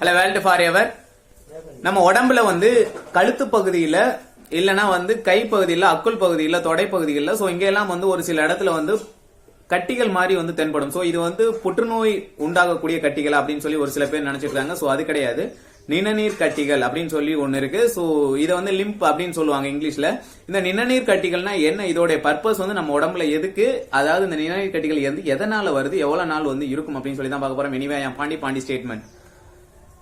Hello world for ever. நம்ம உடம்புல வந்து கழுத்து பகுதியில இல்லைன்னா வந்து கை பகுதியில அக்குள் பகுதியில் தொடை பகுதியில ஸோ இங்க எல்லாம் வந்து ஒரு சில இடத்துல வந்து கட்டிகள் மாதிரி வந்து தென்படும். ஸோ இது வந்து புற்றுநோய் உண்டாகக்கூடிய கட்டிகள் அப்படின்னு சொல்லி ஒரு சில பேர் நினைச்சிருக்காங்க. ஸோ அது கிடையாது. நிணநீர் கட்டிகள் அப்படின்னு சொல்லி ஒன்னு இருக்கு. ஸோ இதை வந்து லிம்ப் அப்படின்னு சொல்லுவாங்க இங்கிலீஷ்ல. இந்த நிணநீர் கட்டிகள்னா என்ன? இதோட பர்பஸ் வந்து நம்ம உடம்புல எதுக்கு? அதாவது இந்த நிணநீர் கட்டிகள் எது எதனால வருது? எவ்வளவு நாள் வந்து இருக்கும் அப்படின்னு சொல்லி தான் பார்க்க போறோம். Anyway Pandi Pandi statement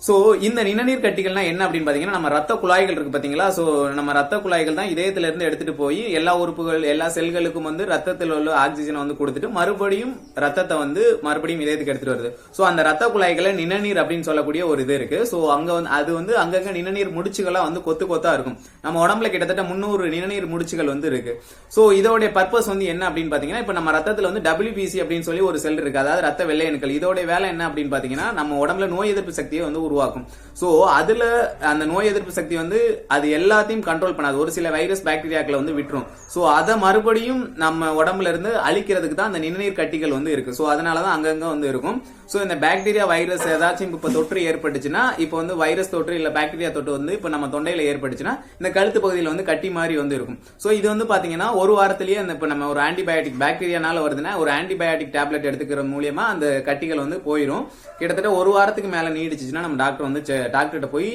so இந்த நிணநீர் கட்டிகள்னா என்ன அப்படின்னு பாத்தீங்கன்னா நம்ம ரத்த குழாய்கள் இருக்கு பாத்தீங்களா? சோ நம்ம ரத்த குழாய்கள் தான் இதயத்துல இருந்து எடுத்துட்டு போய் எல்லா உறுப்புகள் எல்லா செல்களுக்கும் வந்து ரத்தத்தில் உள்ள ஆக்சிஜனை வந்து கொடுத்துட்டு மறுபடியும் ரத்தத்தை வந்து மறுபடியும் இதயத்துக்கு எடுத்துட்டு வருது. சோ அந்த ரத்த குழாய்களை நிணநீர் அப்படின்னு சொல்லக்கூடிய ஒரு இது இருக்கு. சோ அங்க வந்து அது வந்து அங்கங்க நிணநீர் முடிச்சுகளா வந்து கொத்து கொத்தா இருக்கும். நம்ம உடம்புல கிட்டத்தட்ட முன்னூறு நிணநீர் முடிச்சுகள் வந்து இருக்கு. சோ இதோடைய பர்பஸ் வந்து என்ன அப்படின்னு பாத்தீங்கன்னா இப்ப நம்ம ரத்தத்துல வந்து டபிள்யூபிசி அப்படின்னு சொல்லி ஒரு செல் இருக்கு. அதாவது ரத்த வெள்ளையணுக்கள் இதோட வேலை என்ன அப்படின்னு பாத்தீங்கன்னா நம்ம உடம்புல நோய் எதிர்ப்பு சக்தியை வந்து உருவாக்கும். சோ அதுல அந்த நோய் எதிர்ப்பு சக்தி வந்து அது எல்லாத்தையும் கண்ட்ரோல் பண்ணாது. ஒரு சில வைரஸ் பாக்டீரியாக்களை வந்து விட்டுரும். சோ அதை மறுபடியும் நம்ம உடம்புல இருந்து அழிக்கிறதுக்கு தான் அந்த நிணநீர் கட்டிகள் வந்து இருக்கு. சோ அதனாலதான் அங்கங்க வந்து இருக்கும். சோ இந்த பாக்டீரியா வைரஸ் ஏதாச்சும் இப்ப தொற்று ஏற்பட்டுச்சுன்னா இப்போ வந்து வைரஸ் தொற்று இல்ல பாக்டீரியா தொற்று வந்து இப்ப நம்ம தொண்டையில ஏற்பட்டுச்சுன்னா இந்த கழுத்து பகுதியில் வந்து கட்டி மாதிரி வந்து இருக்கும். சோ இது வந்து பாத்தீங்கன்னா ஒரு வாரத்திலேயே அந்த இப்ப நம்ம ஒரு ஆன்டிபயோட்டிக் பாக்டீரியானால வருதுன்னா ஒரு ஆன்டிபயோட்டிக் டேப்லெட் எடுத்துக்கிற மூலியமா அந்த கட்டிகள் வந்து போயிடும் கிட்டத்தட்ட ஒரு வாரத்துக்கு மேல நீடிச்சுன்னா நம்ம டாக்டர் வந்து டாக்டர்கிட்ட போய்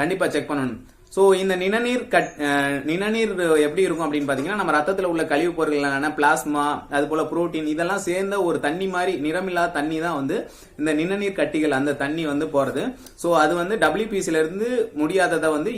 கண்டிப்பா செக் பண்ணணும். ஸோ இந்த நிணநீர் கட் நிணநீர் எப்படி இருக்கும் அப்படின்னு பார்த்தீங்கன்னா நம்ம ரத்தத்தில் உள்ள கழிவுப் பொருட்களான பிளாஸ்மா அது போல புரோட்டீன் இதெல்லாம் சேர்ந்த ஒரு தண்ணி மாதிரி நிறமில்லாத தண்ணி தான் வந்து இந்த நிணநீர் கட்டிகள் அந்த தண்ணி வந்து போகிறது ஸோ அது வந்து டபிள்யூபிசியிலேருந்து இருந்து முடியாததை வந்து